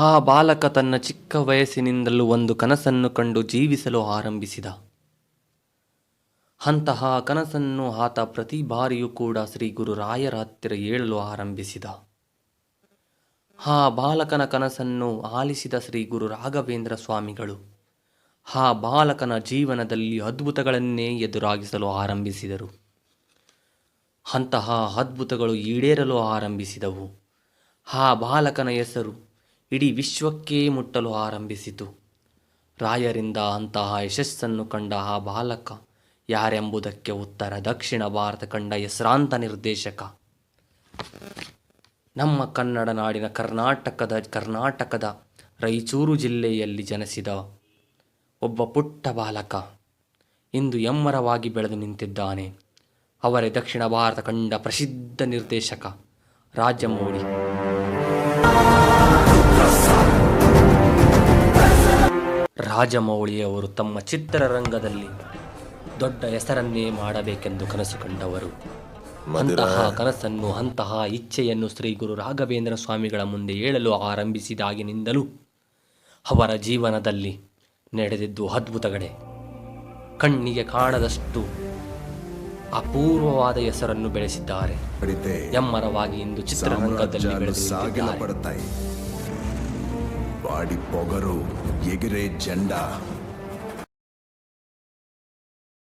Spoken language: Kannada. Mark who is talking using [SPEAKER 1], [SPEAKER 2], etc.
[SPEAKER 1] ಆ ಬಾಲಕ ತನ್ನ ಚಿಕ್ಕ ವಯಸ್ಸಿನಿಂದಲೂ ಒಂದು ಕನಸನ್ನು ಕಂಡು ಜೀವಿಸಲು ಆರಂಭಿಸಿದ. ಅಂತಹ ಕನಸನ್ನು ಆತ ಪ್ರತಿ ಬಾರಿಯೂ ಕೂಡ ಶ್ರೀ ಗುರು ರಾಯರ ಹತ್ತಿರ ಏಳಲು ಆರಂಭಿಸಿದ. ಆ ಬಾಲಕನ ಕನಸನ್ನು ಆಲಿಸಿದ ಶ್ರೀ ಗುರು ರಾಘವೇಂದ್ರ ಸ್ವಾಮಿಗಳು ಆ ಬಾಲಕನ ಜೀವನದಲ್ಲಿ ಅದ್ಭುತಗಳನ್ನೇ ಎದುರಾಗಿಸಲು ಆರಂಭಿಸಿದರು. ಅಂತಹ ಅದ್ಭುತಗಳು ಈಡೇರಲು ಆರಂಭಿಸಿದವು. ಆ ಬಾಲಕನ ಹೆಸರು ಇಡೀ ವಿಶ್ವಕ್ಕೇ ಮುಟ್ಟಲು ಆರಂಭಿಸಿತು. ರಾಯರಿಂದ ಅಂತಹ ಯಶಸ್ಸನ್ನು ಕಂಡ ಆ ಬಾಲಕ ಯಾರೆಂಬುದಕ್ಕೆ ಉತ್ತರ ದಕ್ಷಿಣ ಭಾರತ ಕಂಡ ಹೆಸರಾಂತ ನಿರ್ದೇಶಕ. ನಮ್ಮ ಕನ್ನಡ ನಾಡಿನ ಕರ್ನಾಟಕದ ಕರ್ನಾಟಕದ ರಾಯಚೂರು ಜಿಲ್ಲೆಯಲ್ಲಿ ಜನಿಸಿದ ಒಬ್ಬ ಪುಟ್ಟ ಬಾಲಕ ಇಂದು ಎಮ್ಮರವಾಗಿ ಬೆಳೆದು ನಿಂತಿದ್ದಾನೆ. ಅವರೇ ದಕ್ಷಿಣ ಭಾರತ ಕಂಡ ಪ್ರಸಿದ್ಧ ನಿರ್ದೇಶಕ ರಾಜಮೌಳಿ. ರಾಜಮೌಳಿಯವರು ತಮ್ಮ ಚಿತ್ರರಂಗದಲ್ಲಿ ದೊಡ್ಡ ಹೆಸರನ್ನೇ ಮಾಡಬೇಕೆಂದು ಕನಸು ಕಂಡವರು. ಅಂತಹ ಕನಸನ್ನು ಅಂತಹ ಇಚ್ಛೆಯನ್ನು ಶ್ರೀ ಗುರು ರಾಘವೇಂದ್ರ ಸ್ವಾಮಿಗಳ ಮುಂದೆ ಹೇಳಲು ಆರಂಭಿಸಿದಾಗಿನಿಂದಲೂ ಅವರ ಜೀವನದಲ್ಲಿ ನಡೆದಿದ್ದು ಅದ್ಭುತಗಳೇ ಕಣ್ಣಿಗೆ ಕಾಣದಷ್ಟು ಅಪೂರ್ವವಾದ ಹೆಸರನ್ನು ಬೆಳೆಸಿದ್ದಾರೆ. ಎಮ್ಮರವಾಗಿ ಇಂದು ಚಿತ್ರರಂಗದಲ್ಲಿ
[SPEAKER 2] వాడి పొగరు ఎగిరే జెండా.